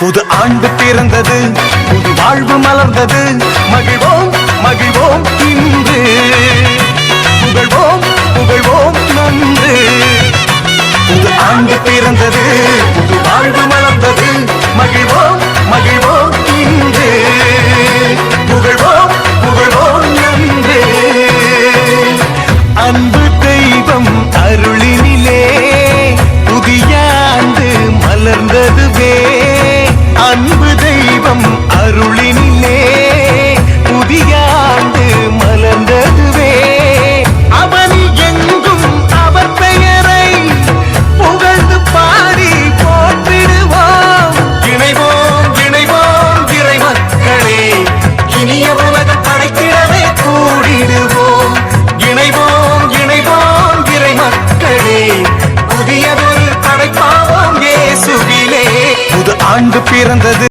புது ஆண்டு பிறந்தது புது வாழ்வு மலர்ந்தது. மகிழ்வோம் மகிழ்வோம் இன்று. புகழ்வோம் புகழ்வோம் நன்று. புது ஆண்டு பிறந்தது. அருளினிலே புதிய ஆண்டு மலர்ந்ததுவே. அவனி எங்கும் அவர் பெயரை புகழ்ந்து பாடி போற்றிடுவோம் இணைவோம் இணைவோம் இறை மக்களே இனிய உலகம் படைத்திடவே கூடிடுவோம். இணைவோம் இணைவோம் இறை மக்களே புதியதொரு படைப்பாவோம் இயேசுவிலே. புது ஆண்டு பிறந்தது.